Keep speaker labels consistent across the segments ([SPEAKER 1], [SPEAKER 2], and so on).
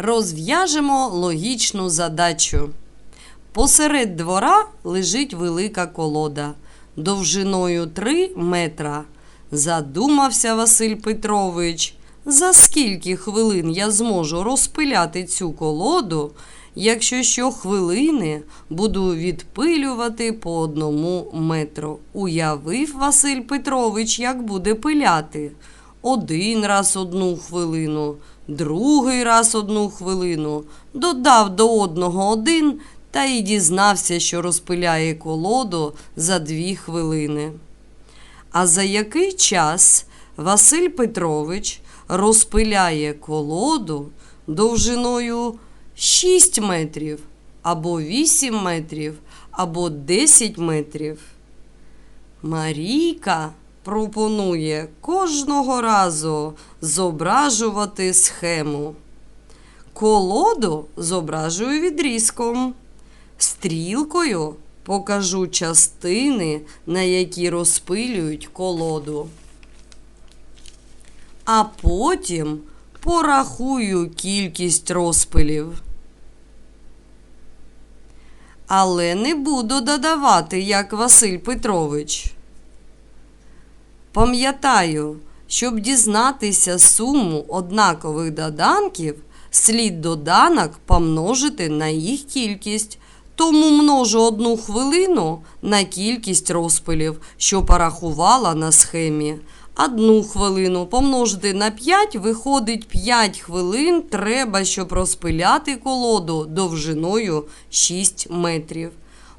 [SPEAKER 1] Розв'яжемо логічну задачу. Посеред двора лежить велика колода довжиною 3 метра. Задумався Василь Петрович, за скільки хвилин я зможу розпиляти цю колоду, якщо щохвилини буду відпилювати по одному метру. Уявив Василь Петрович, як буде пиляти. Один раз одну хвилину, другий раз одну хвилину, додав до одного один та й дізнався, що розпиляє колоду за дві хвилини. А за який час Василь Петрович розпиляє колоду довжиною 6 метрів, або 8 метрів, або 10 метрів? Марійка пропонує кожного разу зображувати схему. Колоду зображую відрізком. Стрілкою покажу частини, на які розпилюють колоду. А потім порахую кількість розпилів. Але не буду додавати, як Василь Петрович. Пам'ятаю, щоб дізнатися суму однакових доданків, слід доданок помножити на їх кількість. Тому множу одну хвилину на кількість розпилів, що порахувала на схемі. Одну хвилину помножити на 5 виходить 5 хвилин треба, щоб розпиляти колоду довжиною 6 метрів.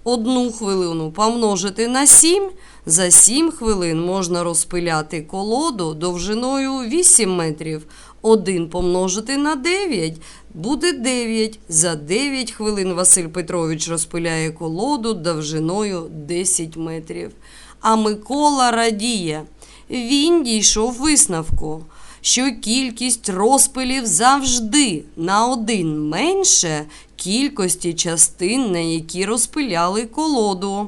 [SPEAKER 1] Одну хвилину помножити на 7. За 7 хвилин можна розпиляти колоду довжиною 8 метрів. 1 помножити на 9 буде 9. За 9 хвилин Василь Петрович розпиляє колоду довжиною 10 метрів. А Микола радіє. Він дійшов висновку, що кількість розпилів завжди на один менше кількості частин, на які розпиляли колоду.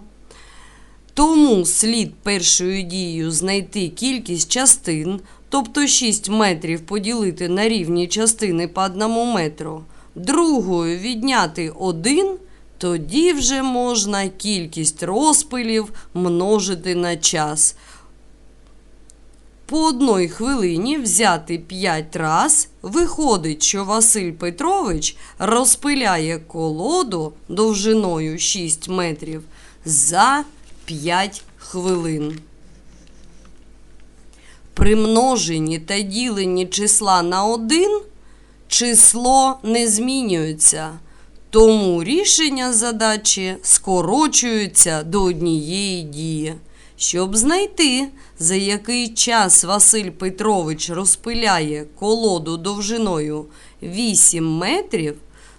[SPEAKER 1] Тому слід першою дією знайти кількість частин, тобто 6 метрів поділити на рівні частини по одному метру, другою відняти 1, тоді вже можна кількість розпилів множити на час. По одній хвилині взяти 5 раз, виходить, що Василь Петрович розпиляє колоду довжиною 6 метрів за 5 хвилин. При множенні та діленні числа на 1 число не змінюється, тому рішення задачі скорочуються до однієї дії. Щоб знайти, за який час Василь Петрович розпиляє колоду довжиною 8 метрів,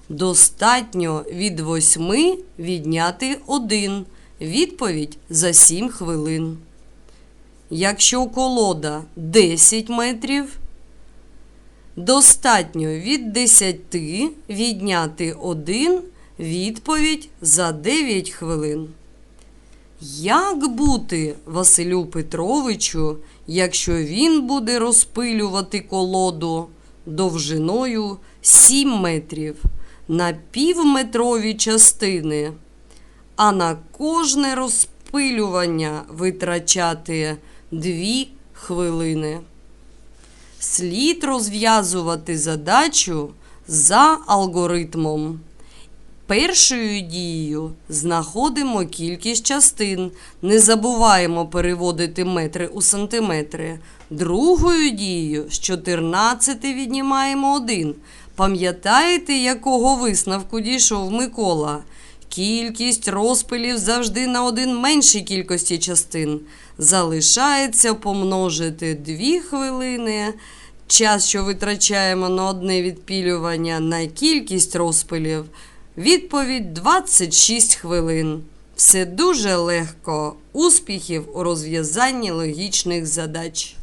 [SPEAKER 1] достатньо від 8 відняти 1. Відповідь за 7 хвилин. Якщо колода 10 метрів, достатньо від 10 відняти 1. Відповідь за 9 хвилин. Як бути Василю Петровичу, якщо він буде розпилювати колоду довжиною 7 метрів на півметрові частини, а на кожне розпилювання витрачати 2 хвилини? Слід розв'язувати задачу за алгоритмом. Першою дією знаходимо кількість частин. Не забуваємо переводити метри у сантиметри. Другою дією з 14 віднімаємо 1. Пам'ятаєте, якого висновку дійшов Микола? Кількість розпилів завжди на один меншій кількості частин. Залишається помножити 2 хвилини. Час, що витрачаємо на одне відпілювання на кількість розпилів. Відповідь 26 хвилин. Все дуже легко. Успіхів у розв'язанні логічних задач.